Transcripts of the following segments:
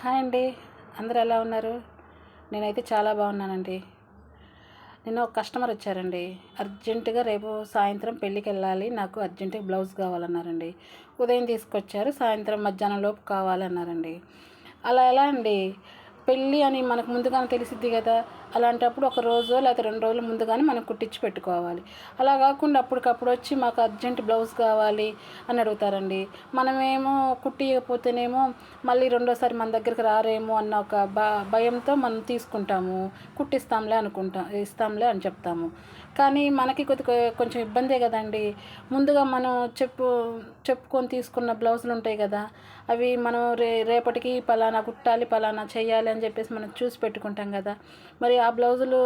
Hi అండి. అందరూ ఎలా ఉన్నారు? నేనైతే చాలా బాగున్నానండి. నిన్న ఒక కస్టమర్ వచ్చారండి. అర్జెంటుగా రేపు సాయంత్రం పెళ్ళికి వెళ్ళాలి. నాకు అర్జెంటుగా బ్లౌజ్ కావాలన్నారండి. ఉదయం తీసుకొచ్చారు సాయంత్రం మధ్యాహ్నం లోపు కావాలన్నారండి. అలా ఎలా అండి? పెళ్ళి అని మనకు ముందుగానే తెలిసిద్ది కదా. అలాంటప్పుడు ఒక రోజు లేకపోతే రెండు రోజులు ముందుగానే మనం కుట్టించి పెట్టుకోవాలి. అలా కాకుండా అప్పటికప్పుడు వచ్చి మాకు అర్జెంట్ బ్లౌజ్ కావాలి అని అడుగుతారండి. మనమేమో కుట్టియకపోతేనేమో మళ్ళీ రెండోసారి మన దగ్గరికి రారేమో అన్న ఒక భ భయంతో మనం తీసుకుంటాము. కుట్టిస్తాంలే అనుకుంటాం ఇస్తాంలే అని చెప్తాము. కానీ మనకి కొద్ది కొంచెం ఇబ్బందే కదండి. ముందుగా మనం చెప్పు చెప్పుకొని తీసుకున్న బ్లౌజులు ఉంటాయి కదా. అవి మనం రే రేపటికి పలానా కుట్టాలి పలానా చేయాలి అని అని చెప్పేసి మనం చూసి పెట్టుకుంటాం కదా. మరి ఆ బ్లౌజులు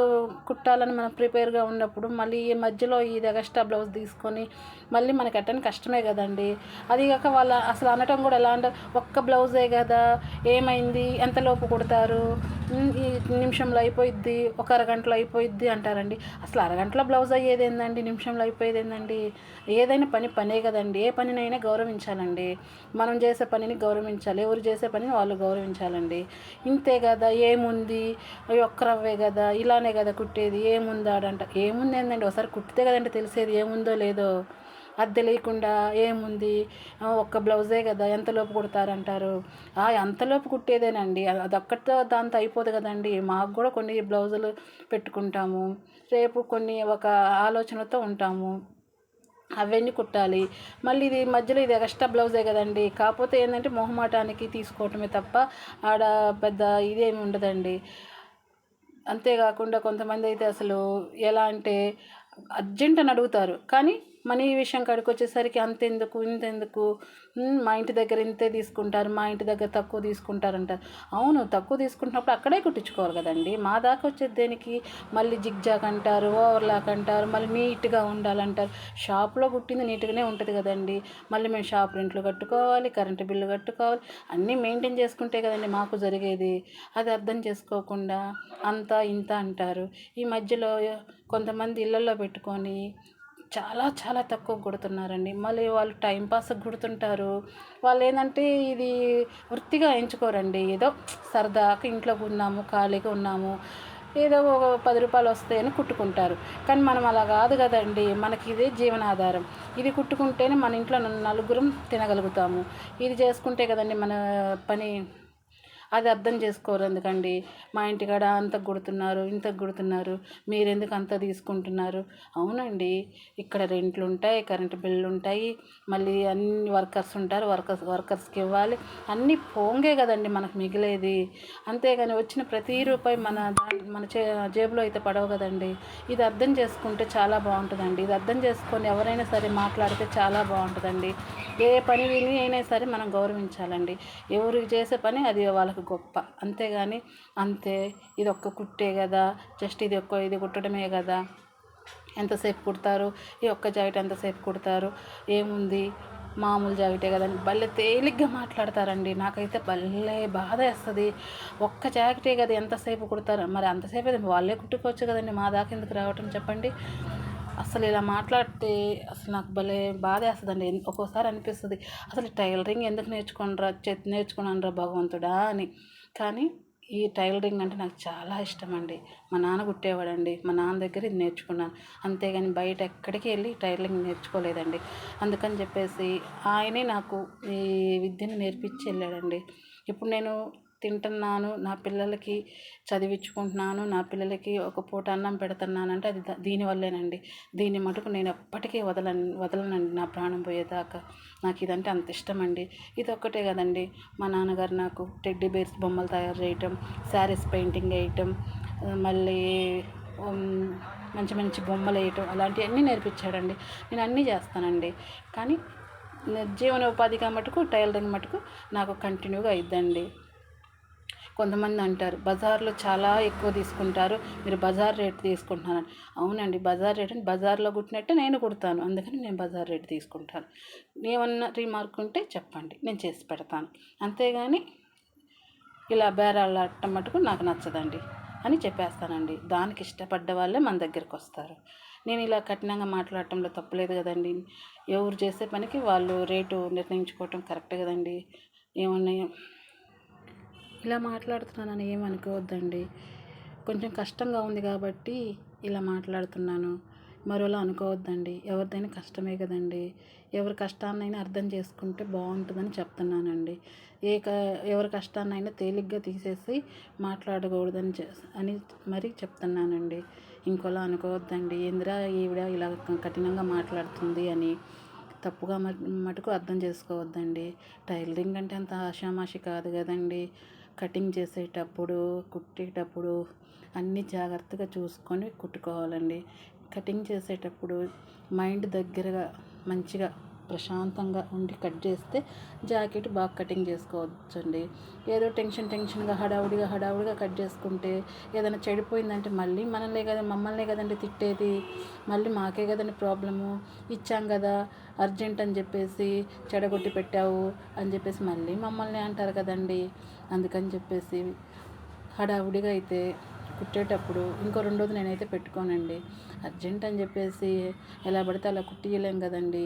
కుట్టాలని మనం ప్రిపేర్గా ఉన్నప్పుడు మళ్ళీ ఈ మధ్యలో ఇది ఎక్స్ట్రా బ్లౌజ్ తీసుకొని మళ్ళీ మనకి అట్టని కష్టమే కదండి. అది కాక వాళ్ళ అసలు అనటం కూడా ఎలా అంటే ఒక్క బ్లౌజే కదా ఏమైంది ఎంతలోపు కుడతారు? ఈ నిమిషంలో అయిపోయిద్ది ఒక అరగంటలో అయిపోయిద్ది అంటారండి. అసలు అరగంటలో బ్లౌజ్ అయ్యేది ఏందండి? నిమిషంలో అయిపోయేది ఏందండి? ఏదైనా పని పనే కదండి. ఏ పనినైనా గౌరవించాలండి. మనం చేసే పనిని గౌరవించాలి. ఎవరు చేసే పనిని వాళ్ళు గౌరవించాలండి. ఇంతే కదా ఏముంది? ఒక్క రవ్వే కదా ఇలానే కదా కుట్టేది ఏముందాడంట. ఏముంది ఏందండి? ఒకసారి కుట్టితే కదండి తెలిసేది ఏముందో లేదో. అది తెలియకుండా ఏముంది? ఒక్క బ్లౌజే కదా ఎంతలోపు కుడతారంటారు? ఎంతలోపు కుట్టేదేనండి. అది ఒక్కటితో దాంతో అయిపోదు కదండి. మాకు కూడా కొన్ని బ్లౌజులు పెట్టుకుంటాము. రేపు కొన్ని ఒక ఆలోచనతో ఉంటాము. అవన్నీ కుట్టాలి. మళ్ళీ ఇది మధ్యలో ఇది ఎక్స్ట్రా బ్లౌజే కదండి. కాకపోతే ఏంటంటే మొహమాటానికి తీసుకోవటమే తప్ప ఆడ పెద్ద ఇదేమి ఉండదండి. అంతేకాకుండా కొంతమంది అయితే అసలు ఎలా అంటే అర్జెంట్ అని అడుగుతారు. కానీ మనీ విషయం కాడికి వచ్చేసరికి అంతెందుకు ఇంతెందుకు? మా ఇంటి దగ్గర ఇంతే తీసుకుంటారు మా ఇంటి దగ్గర తక్కువ తీసుకుంటారంటారు. అవును తక్కువ తీసుకుంటున్నప్పుడు అక్కడే కుట్టించుకోవాలి కదండి. మా దాకా వచ్చేది దేనికి? మళ్ళీ జిగ్జాగ్ అంటారు ఓవర్లాక్ అంటారు మళ్ళీ నీట్గా ఉండాలంటారు. షాప్లో కుట్టింది నీట్గానే ఉంటుంది కదండి. మళ్ళీ మేము షాప్ రెంట్లు కట్టుకోవాలి కరెంటు బిల్లు కట్టుకోవాలి అన్నీ మెయింటైన్ చేసుకుంటే కదండి మాకు జరిగేది. అది అర్థం చేసుకోకుండా అంత ఇంత అంటారు. ఈ మధ్యలో కొంతమంది ఇళ్ళల్లో పెట్టుకొని చాలా చాలా తక్కువ కుడుతున్నారండి. మళ్ళీ వాళ్ళు టైంపాస్కి కుడుతుంటారు వాళ్ళు ఏంటంటే ఇది వృత్తిగా ఎంచుకోరండి. ఏదో సరదాగా ఇంట్లో ఉన్నాము ఖాళీగా ఉన్నాము ఏదో ఒక పది రూపాయలు వస్తాయని కుట్టుకుంటారు. కానీ మనం అలా కాదు కదండి. మనకి ఇదే జీవనాధారం. ఇది కుట్టుకుంటేనే మన ఇంట్లో నలుగురం తినగలుగుతాము. ఇది చేసుకుంటే కదండి మన పని అది అర్థం చేసుకోరు ఎందుకండి? మా ఇంటికాడ అంత కుడుతున్నారు ఇంత గుడుతున్నారు మీరు ఎందుకు అంత తీసుకుంటున్నారు? అవునండి. ఇక్కడ రెంట్లు ఉంటాయి కరెంటు బిల్లు ఉంటాయి మళ్ళీ అన్ని వర్కర్స్ ఉంటారు వర్కర్స్ వర్కర్స్కి ఇవ్వాలి. అన్నీ పోంగే కదండి మనకు మిగిలేది. అంతేగాని వచ్చిన ప్రతి రూపాయి మన మన చే జేబులో అయితే పడవు కదండి. ఇది అర్థం చేసుకుంటే చాలా బాగుంటుందండి. ఇది అర్థం చేసుకొని ఎవరైనా సరే మాట్లాడితే చాలా బాగుంటుందండి. ఏ పని విని అయినా సరే మనం గౌరవించాలండి. ఎవరికి చేసే పని అది వాళ్ళకు గొప్ప. అంతేగాని అంతే ఇది ఒక్క కుట్టే కదా జస్ట్ ఇది ఒక్క ఇది కుట్టడమే కదా ఎంతసేపు కుడతారు? ఈ ఒక్క జాకెట్ ఎంతసేపు కుడతారు? ఏముంది? మామూలు జాకెటే కదండి భలే తేలిగ్గా మాట్లాడతారండి. నాకైతే భలే బాధ వేస్తుంది. ఒక్క జాకెటే కదా ఎంతసేపు కుడతారు? మరి అంతసేపు వాళ్ళే కుట్టుకోవచ్చు కదండి. మా దాకా ఎందుకు రావటం చెప్పండి? అసలు ఇలా మాట్లాడితే అసలు నాకు భలే బాధ వేస్తుందండి ఒక్కోసారి అనిపిస్తుంది అసలు టైలరింగ్ ఎందుకు నేర్చుకునరా నేర్చుకున్నాను రా భగవంతుడా అని. కానీ ఈ టైలరింగ్ అంటే నాకు చాలా ఇష్టం అండి మా నాన్న కుట్టేవాడండి మా నాన్న దగ్గర ఇది నేర్చుకున్నాను. అంతేగాని బయట ఎక్కడికి వెళ్ళి టైలరింగ్ నేర్చుకోలేదండి. అందుకని చెప్పేసి ఆయనే నాకు ఈ విద్యను నేర్పించి వెళ్ళాడండి. ఇప్పుడు నేను తింటున్నాను నా పిల్లలకి చదివించుకుంటున్నాను నా పిల్లలకి ఒక పూట అన్నం పెడుతున్నానంటే అది దీనివల్లేనండి దీని మటుకు నేను ఎప్పటికీ వదలన్ వదలనండి నా ప్రాణం పోయేదాకా. నాకు ఇదంటే అంత ఇష్టం అండి ఇది ఒక్కటే కదండి. మా నాన్నగారు నాకు టెడ్డీ బేర్స్ బొమ్మలు తయారు చేయటం శారీస్ పెయింటింగ్ వేయటం మళ్ళీ మంచి మంచి బొమ్మలు వేయటం అలాంటివన్నీ నేర్పించాడండి. నేను అన్నీ చేస్తానండి. కానీ జీవనోపాధిగా మటుకు టైలరింగ్ మటుకు నాకు కంటిన్యూగా అయిద్దండి. కొంతమంది అంటారు బజార్లో చాలా ఎక్కువ తీసుకుంటారు మీరు బజార్ రేట్ తీసుకుంటున్నారని. అవునండి బజార్ రేట్ అంటే బజార్లో కుట్టినట్టే నేను కుడతాను అందుకని నేను బజార్ రేట్ తీసుకుంటాను. ఏమన్నా రీమార్క్ ఉంటే చెప్పండి నేను చేసి పెడతాను. అంతేగాని ఇలా బేరాలు ఆడటం మటుకు నాకు నచ్చదండి అని చెప్పేస్తానండి. దానికి ఇష్టపడ్డ వాళ్ళే మన దగ్గరికి వస్తారు. నేను ఇలా కఠినంగా మాట్లాడటంలో తప్పులేదు కదండి. ఎవరు చేసే పనికి వాళ్ళు రేటు నిర్ణయించుకోవటం కరెక్ట్ కదండి. ఏమన్నా ఇలా మాట్లాడుతున్నానని ఏమనుకోవద్దండి. కొంచెం కష్టంగా ఉంది కాబట్టి ఇలా మాట్లాడుతున్నాను. మరోలా అనుకోవద్దండి. ఎవరిదైనా కష్టమే కదండి. ఎవరి కష్టాన్నైనా అర్థం చేసుకుంటే బాగుంటుందని చెప్తున్నానండి. ఏ క ఎవరి కష్టాన్నైనా తేలిగ్గా తీసేసి మాట్లాడకూడదని అని మరీ చెప్తున్నానండి. ఇంకోలా అనుకోవద్దండి. ఇందిరా ఈవిడ ఇలా కఠినంగా మాట్లాడుతుంది అని తప్పుగా మటుకు అర్థం చేసుకోవద్దండి. టైలరింగ్ అంటే అంత ఆషామాషి కాదు కదండి. కటింగ్ చేసేటప్పుడు కుట్టేటప్పుడు అన్నీ జాగ్రత్తగా చూసుకొని కుట్టుకోవాలండి. కటింగ్ చేసేటప్పుడు మైండ్ దగ్గరగా మంచిగా ప్రశాంతంగా ఉండి కట్ చేస్తే జాకెట్ బాగా కటింగ్ చేసుకోవచ్చండి. ఏదో టెన్షన్ టెన్షన్గా హడావుడిగా హడావుడిగా కట్ చేసుకుంటే ఏదైనా చెడిపోయిందంటే మళ్ళీ మనల్నే కదా మమ్మల్నే కదండి తిట్టేది. మళ్ళీ మాకే కదండి ప్రాబ్లము. ఇచ్చాం కదా అర్జెంట్ అని చెప్పేసి చెడగొట్టి పెట్టావు అని చెప్పేసి మళ్ళీ మమ్మల్ని అంటారు కదండి. అందుకని చెప్పేసి హడావుడిగా అయితే కుట్టేటప్పుడు ఇంకో రెండోది నేనైతే పెట్టుకోనండి. అర్జెంట్ అని చెప్పేసి ఎలా పడితే అలా కుట్టియలేం కదండి.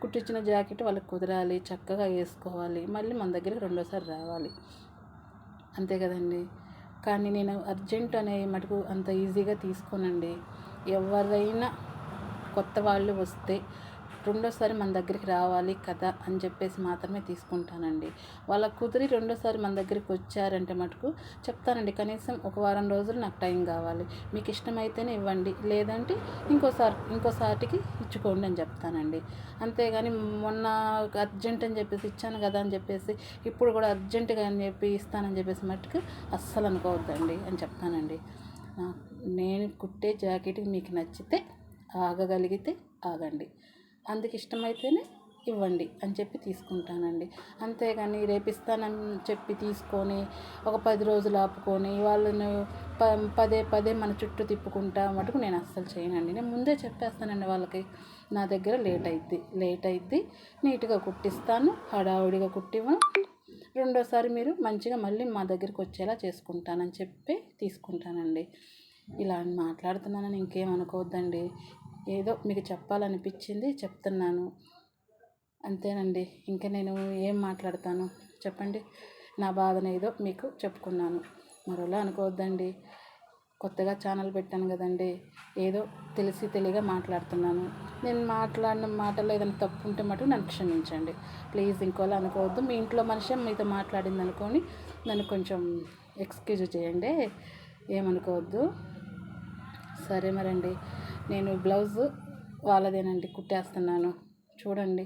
కుట్టించిన జాకెట్ వాళ్ళకి కుదరాలి చక్కగా వేసుకోవాలి మళ్ళీ మన దగ్గరికి రెండోసారి రావాలి. అంతే కదండి. కానీ నేను అర్జెంట్ అనే మటుకు అంత ఈజీగా తీసుకోనండి. ఎవరైనా కొత్త వాళ్ళు వస్తే రెండోసారి మన దగ్గరికి రావాలి కదా అని చెప్పేసి మాత్రమే తీసుకుంటానండి. వాళ్ళ కుదిరి రెండోసారి మన దగ్గరికి వచ్చారంటే మటుకు చెప్తానండి కనీసం ఒక వారం రోజులు నాకు టైం కావాలి. మీకు ఇష్టమైతేనే ఇవ్వండి. లేదంటే ఇంకోసారి ఇంకోసారికి ఇచ్చుకోండి అని చెప్తానండి. అంతేగాని మొన్న అర్జెంట్ అని చెప్పేసి ఇచ్చాను కదా అని చెప్పేసి ఇప్పుడు కూడా అర్జెంటుగా అని చెప్పి ఇస్తానని చెప్పేసి మటుకు అస్సలు అనుకోవద్దండి అని చెప్తానండి. నేను కుట్టే జాకెట్ మీకు నచ్చితే ఆగగలిగితే ఆగండి. అందుకు ఇష్టమైతేనే ఇవ్వండి అని చెప్పి తీసుకుంటానండి. అంతేగాని రేపిస్తానని చెప్పి తీసుకొని ఒక పది రోజులు ఆపుకొని వాళ్ళని ప పదే పదే మన చుట్టూ తిప్పుకుంటా మటుకు నేను అస్సలు చేయనండి. నేను ముందే చెప్పేస్తానండి వాళ్ళకి నా దగ్గర లేట్ అయిద్ది లేట్ అయిద్ది నీట్గా కుట్టిస్తాను హడావుడిగా కుట్టివ్వను రెండోసారి మీరు మంచిగా మళ్ళీ మా దగ్గరికి వచ్చేలా చేసుకుంటానని చెప్పి తీసుకుంటానండి. ఇలా మాట్లాడుతున్నానని ఇంకేం అనుకోవద్దండి. ఏదో మీకు చెప్పాలనిపించింది చెప్తున్నాను. అంతేనండి. ఇంకా నేను ఏం మాట్లాడతాను? చెప్పండి. నా బాధను ఏదో మీకు చెప్పుకున్నాను. మరోలా అనుకోవద్దండి. కొత్తగా ఛానల్ పెట్టాను కదండి. ఏదో తెలిసి తెలియగా మాట్లాడుతున్నాను. నేను మాట్లాడిన మాటల్లో ఏదైనా తప్పు ఉంటే మటుకు నన్ను క్షమించండి. ప్లీజ్ ఇంకోలా అనుకోవద్దు. మీ ఇంట్లో మనిషి మీతో మాట్లాడింది అనుకొని నన్ను కొంచెం ఎక్స్క్యూజ్ చేయండి. ఏమనుకోవద్దు. సరే మరండి. నేను బ్లౌజ్ వాళ్ళదేనండి కుట్టేస్తున్నాను. చూడండి.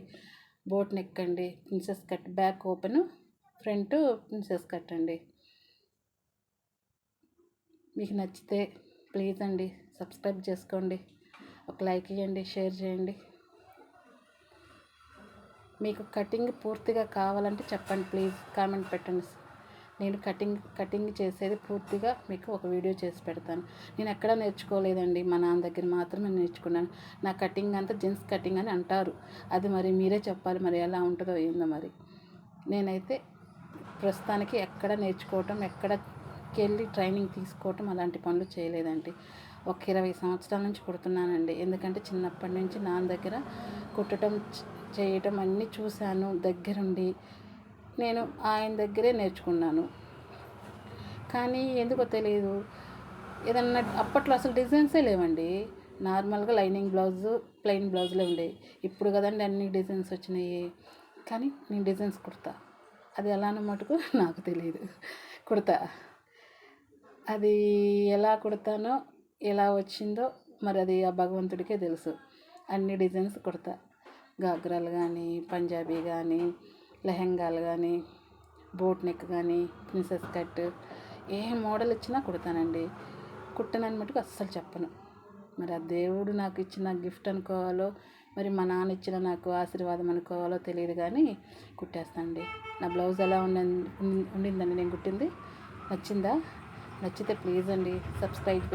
బోట్ నెక్ అండి princess cut back open. Front princess cut అండి మీకు నచ్చితే ప్లీజ్ అండి సబ్స్క్రైబ్ చేసుకోండి. ఒక లైక్ ఇవ్వండి షేర్ చేయండి. మీకు కటింగ్ పూర్తిగా కావాలంటే చెప్పండి ప్లీజ్. కామెంట్ పెట్టండి. నేను కటింగ్ కటింగ్ చేసేది పూర్తిగా మీకు ఒక వీడియో చేసి పెడతాను. నేను ఎక్కడ నేర్చుకోలేదండి మా నాన్న దగ్గర మాత్రమే నేర్చుకున్నాను. నా కటింగ్ అంతా జెంట్స్ కటింగ్ అని అంటారు. అది మరి మీరే చెప్పాలి మరి ఎలా ఉంటుందో ఏందో మరి. నేనైతే ప్రస్తుతానికి ఎక్కడ నేర్చుకోవటం ఎక్కడికి వెళ్ళి ట్రైనింగ్ తీసుకోవటం అలాంటి పనులు చేయలేదండి. ఒక ఇరవై సంవత్సరాల నుంచి కుడుతున్నానండి ఎందుకంటే చిన్నప్పటి నుంచి నాన్న దగ్గర కుట్టడం చేయటం అన్నీ చూశాను. దగ్గరుండి నేను ఆయన దగ్గరే నేర్చుకున్నాను. కానీ ఎందుకో తెలియదు ఏదన్నా అప్పట్లో అసలు డిజైన్సే లేవండి. నార్మల్గా లైనింగ్ బ్లౌజు ప్లెయిన్ బ్లౌజులే ఉండేవి. ఇప్పుడు కదండి అన్ని డిజైన్స్ వచ్చినాయి. కానీ నేను డిజైన్స్ కుడతా అది ఎలా మటుకు నాకు తెలియదు కుడతా అది ఎలా కుడతానో ఎలా వచ్చిందో మరి అది ఆ భగవంతుడికే తెలుసు. అన్ని డిజైన్స్ కుడతా గాగ్రాలు కానీ పంజాబీ కానీ లెహంగాలు కానీ బోట్ నెక్ కానీ ప్రిన్సెస్ కట్ ఏ మోడల్ ఇచ్చినా కుడతానండి. కుట్టనని మటుకు అస్సలు చెప్పను. మరి ఆ దేవుడు నాకు ఇచ్చిన గిఫ్ట్ అనుకోవాలో మరి మా నాన్న ఇచ్చిన నాకు ఆశీర్వాదం అనుకోవాలో తెలియదు కానీ కుట్టేస్తానండి. నా బ్లౌజ్ ఎలా ఉండి ఉండిందండి నేను కుట్టింది? నచ్చిందా? నచ్చితే ప్లీజ్ అండి సబ్స్క్రైబ్